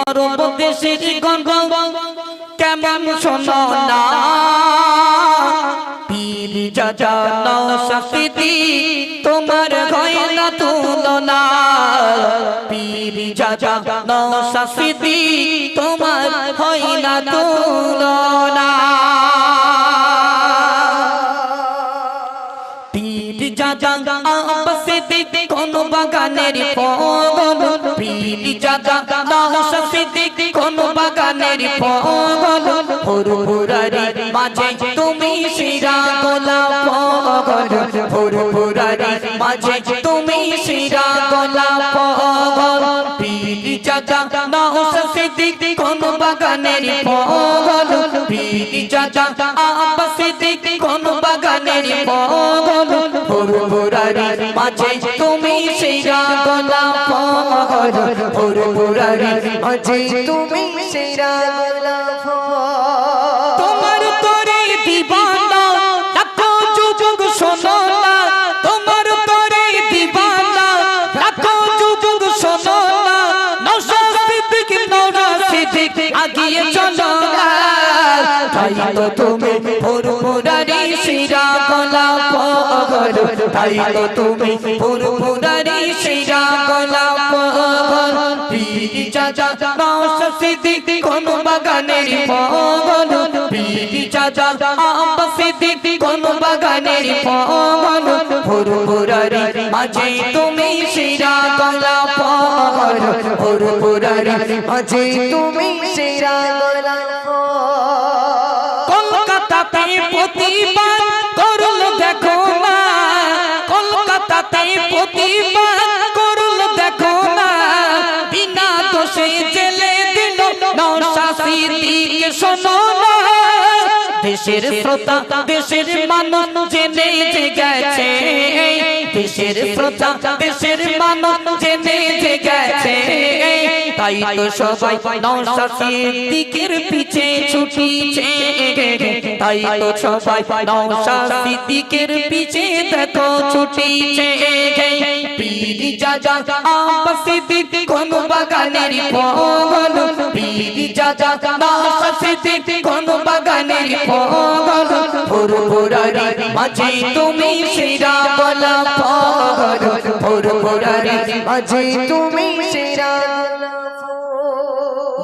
অরব দেশের গঙ্গ কেমন শোনো না? পীর যাজা নৌশাফিদি তোমার হয় না তুলনা। পীর যাজা নৌশাফিদি তোমার হয় না তুলনা কোন বাগানের পীর যাজা তুমি শিরা গোলাপ ফল ফুরফুরারি মাঝে। তুমি শিরা গোলাপ ফল পীর যাজা নৌশাফি দিক কোন বাগানের ফল পীর যাজা আপসে দিক কোন বাগানের ফল ফুরফুরারি মাঝে। তুমি শিরা গোলাপ ফল ফুরফুরারি মাঝে। তুমি সেরা গোলাপ তাই তো তুমি ফুরফুরারি শিরা গোলাপ গর তাই তো তুমি ফুরফুরারি শিরা গোলাপ গর পীর চাচা নশা সিদ্দিক, কোন বাগানের ফল পীর চাচা সিদ্দিক, কোন বাগানের ফল ফুরফুরারি, মাঝে তুমি শিরা গোলাপ গর ফুরফুরারি, মাঝে তুমি সেরা গোলাপ কলকাতাতে প্রতিবার করল দেখো না, কলকাতাতে প্রতিবার করল দেখো না। বিনা দোষে জেলে দিল নশাসি দিকে শোনো না। দেশের শ্রোতা, দেশের মানুষ জেনে গেছে দেশের শ্রোতা, দেশের মানুষ জেনে গেছে তাই তো সবাই। নশাসি দিকের পিছে ছুটিছে। তাই তো সবাই নশাসি দিকের পিছে দেখো ছুটিছে। পীর যাজা আব্বাসি দিক কোন বাগানের ফল পীর নশাসি দিক কোন বাগানের ফল ফুরফুরারি মাঝে তুমি শিরা বলা ফল ফুরফুরারি মাঝে তুমি সেরা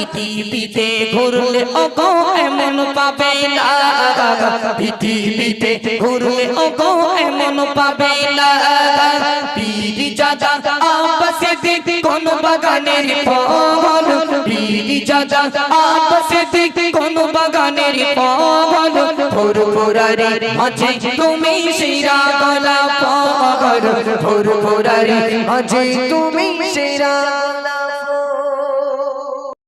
পৃথিবীতে ঘুরলে ওগো এমন পাবে না। পৃথিবীতে ঘুরলে ওগো এমন পাবে না। পীর যাজা আব্বাসে দেখ কোন বাগানের ফল। পীর যাজা আব্বাসে দেখ কোন বাগানের ফল। ফুরফুরারি মাঝে তুমি শিরা গোলাপ ফল ফুরফুরারি মাঝে তুমি গোলাপ